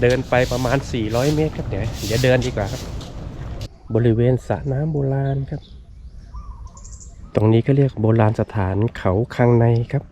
เดินไปประมาณ 400 เมตรครับเดี๋ยวเดี๋ยวเดินดีกว่าครับ บริเวณสระน้ำโบราณครับ ตรงนี้ก็เรียกโบราณสถานเขาคังในครับ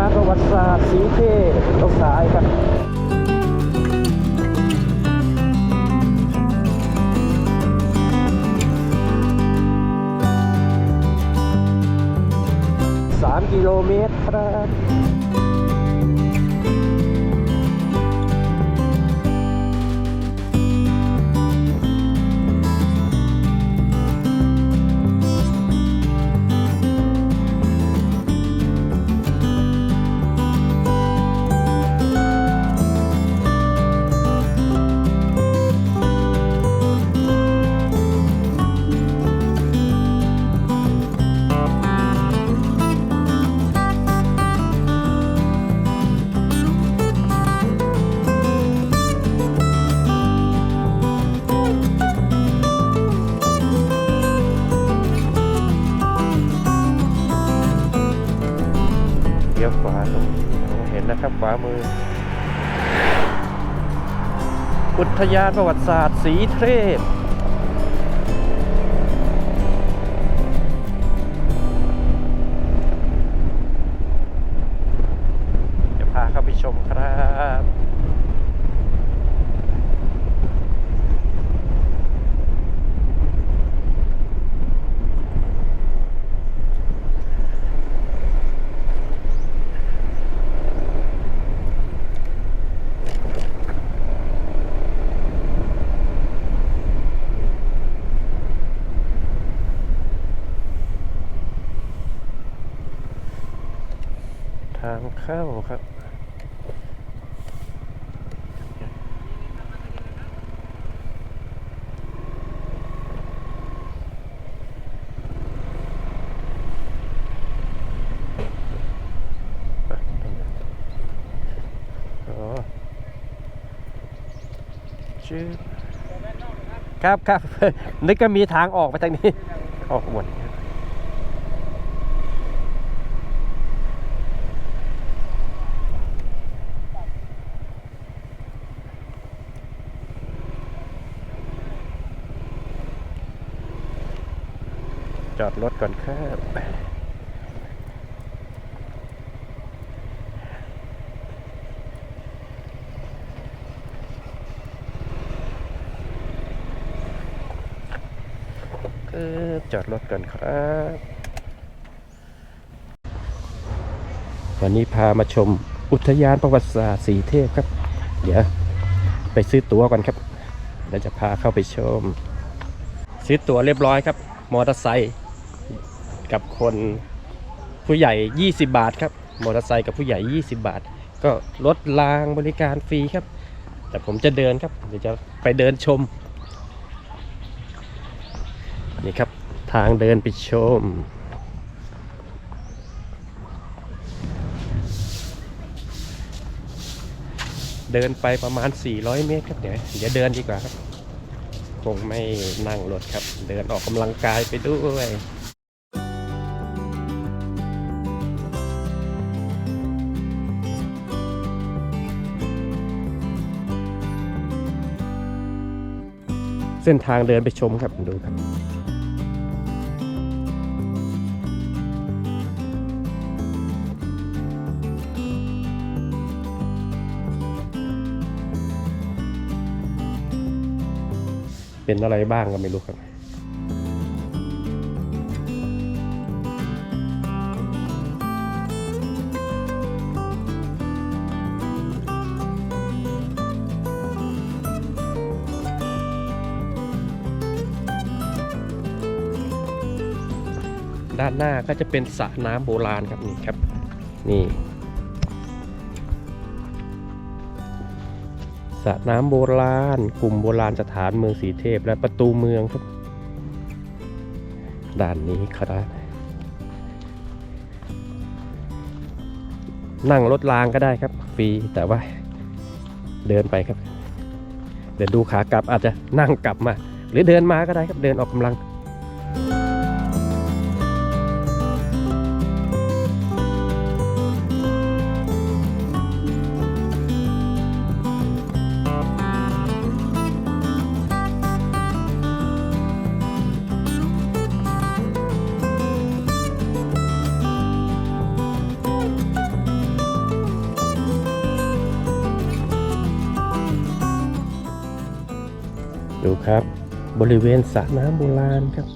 าประวัติศาสตร์สีเทพตรงซ้ายครับสามกิโลเมตรครับามือ อุทยานประวัติศาสตร์สีเทพ เข้าครับอ๋อชื่อครับครับนึกก็มีทางออกไปทางนี้ ออกหม รถก่อนครับเออจอดรถก่อนครับ วันนี้พามาชมอุทยานประวัติศาสตร์สีเทพครับ เดี๋ยวไปซื้อตั๋วก่อนครับเดี๋ยวจะพาเข้าไปชม ซื้อตั๋วเรียบร้อยครับ มอเตอร์ไซค์ กับคนผู้ใหญ่ 20 บาทครับมอเตอร์ไซค์กับผู้ใหญ่ 20 บาท ก็ลดรางบริการฟรีครับ แต่ผมจะเดินครับ เดี๋ยวจะไปเดินชม นี่ครับทางเดินไปชม เดินไปประมาณ 400 เมตรครับเดี๋ยวเดี๋ยวเดินดีกว่าครับ คงไม่นั่งรถครับ เดินออกกำลังกายไปด้วย เส้นทางเดินไปชมครับดูครับเป็นอะไรบ้างก็ไม่รู้ครับ ด้านหน้าก็จะเป็นสระน้ำโบราณครับนี่ครับ นี่สระน้ำโบราณ กลุ่มโบราณสถานเมืองสีเทพและประตูเมืองครับ ด้านนี้ครับนั่งรถรางก็ได้ครับฟรีแต่ว่าเดินไปครับ เดี๋ยวดูขากลับอาจจะนั่งกลับมา หรือเดินมาก็ได้ครับเดินออกกำลัง ดูครับ บริเวณสระน้ำโบราณครับ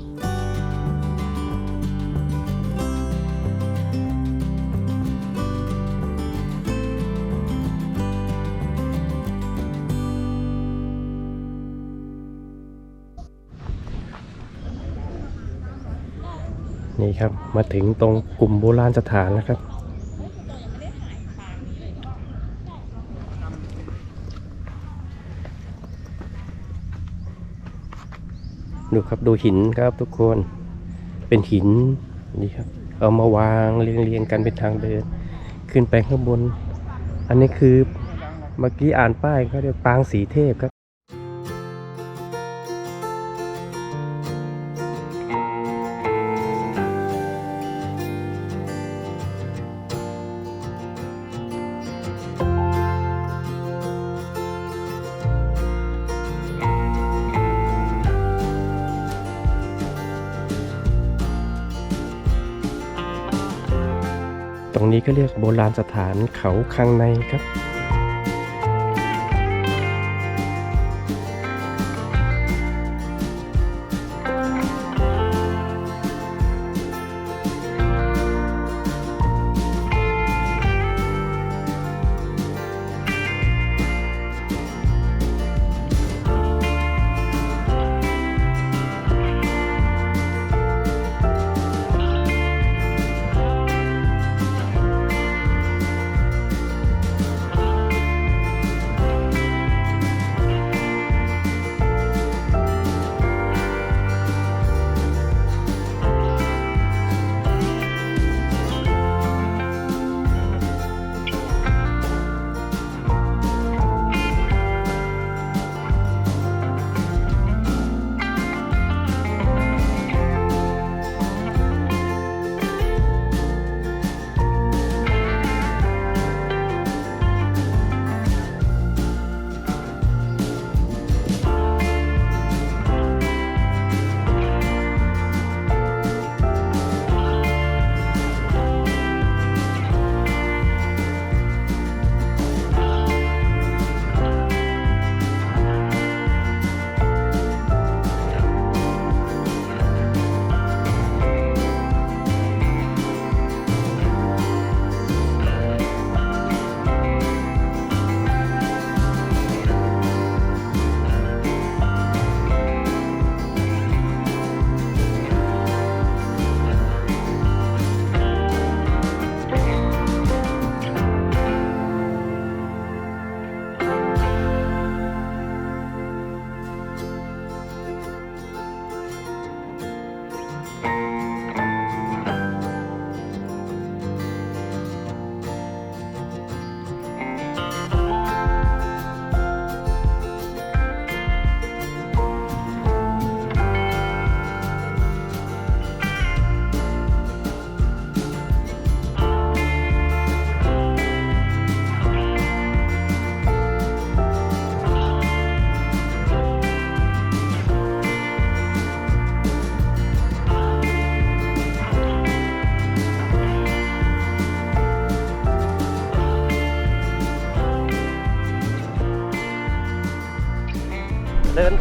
นี่ครับ มาถึงตรงกลุ่มโบราณสถานแล้วครับ ดูครับดูหินครับทุกคน เป็นหินนี่ครับ เอามาวางเรียงๆกันเป็นทางเดิน ขึ้นไปข้างบน อันนี้คือเมื่อกี้อ่านป้ายเขาเรียกปางสีเทพครับ ตรงนี้ก็เรียกโบราณสถานเขาคังในครับ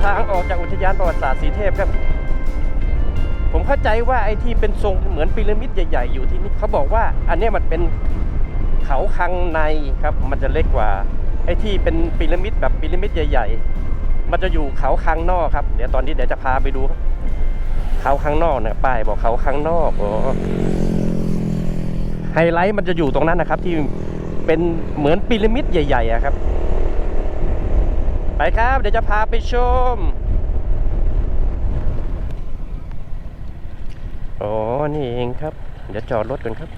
ทางออกจากอุทยานประวัติศาสตร์สีเทพครับ ผมเข้าใจว่าไอ้ที่เป็นทรงเหมือนพีระมิดใหญ่ ๆ อยู่ที่นี่เขาบอกว่า อันนี้มันเป็นเขาคังในครับ มันจะเล็กกว่า ไอ้ที่เป็นพีระมิดแบบพีระมิดใหญ่ ๆ มันจะอยู่เขาคังนอกครับ เดี๋ยวตอนนี้เดี๋ยวจะพาไปดูครับเขาข้างนอกเนี่ยป้ายบอกเขาข้างนอกอ๋อไฮไลท์มันจะอยู่ตรงนั้นนะครับ ที่เป็นเหมือนพีระมิดใหญ่ๆครับ ไปครับ เดี๋ยวจะพาไปชม อ๋อ นี่เองครับ เดี๋ยวจอดรถกันครับ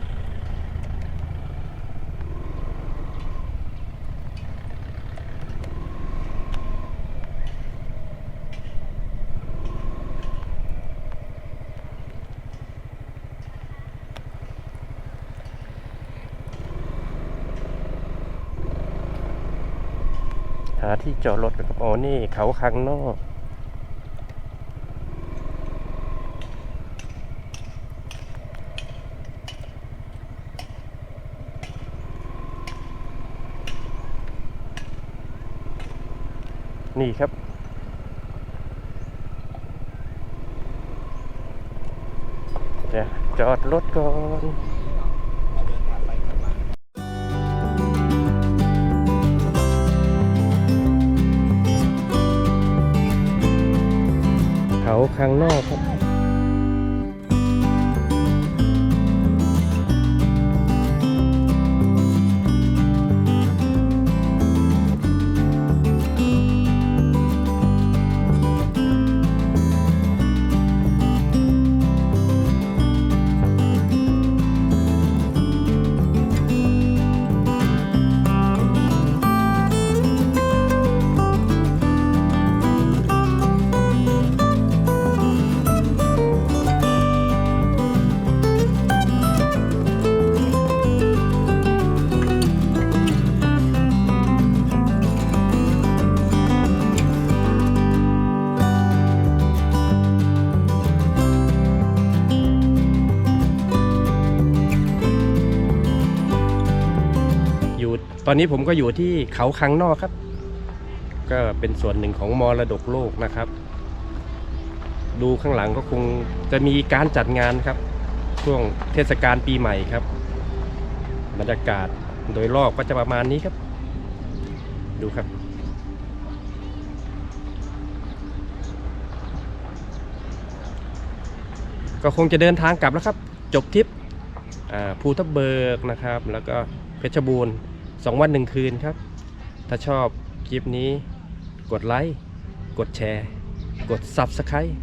ที่จอดรถกันครับอ๋อนี่เขาข้างนอกนี่ครับ เดี๋ยวจอดรถก่อนาข้างนอกครับ อยู่ตอนนี้ผมก็อยู่ที่เขาคังนอกครับ ก็เป็นส่วนหนึ่งของมรดกโลกนะครับ ดูข้างหลังก็คงจะมีการจัดงานครับ ช่วงเทศกาลปีใหม่ครับ บรรยากาศโดยรอบก็จะประมาณนี้ครับ ดูครับก็คงจะเดินทางกลับแล้วครับ จบทริปอ่าภูทับเบิกนะครับ แล้วก็เพชรบูรณ์ สองวันหนึ่งคืนครับ ถ้าชอบคลิปนี้ กดไลค์ กดแชร์ กด Subscribe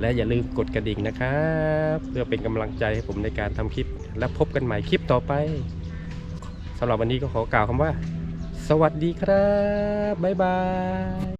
และอย่าลืมกดกระดิ่งนะครับ เพื่อเป็นกำลังใจให้ผมในการทำคลิป และพบกันใหม่คลิปต่อไปสำหรับวันนี้ก็ขอกล่าวคำว่า สวัสดีครับ บ๊ายบาย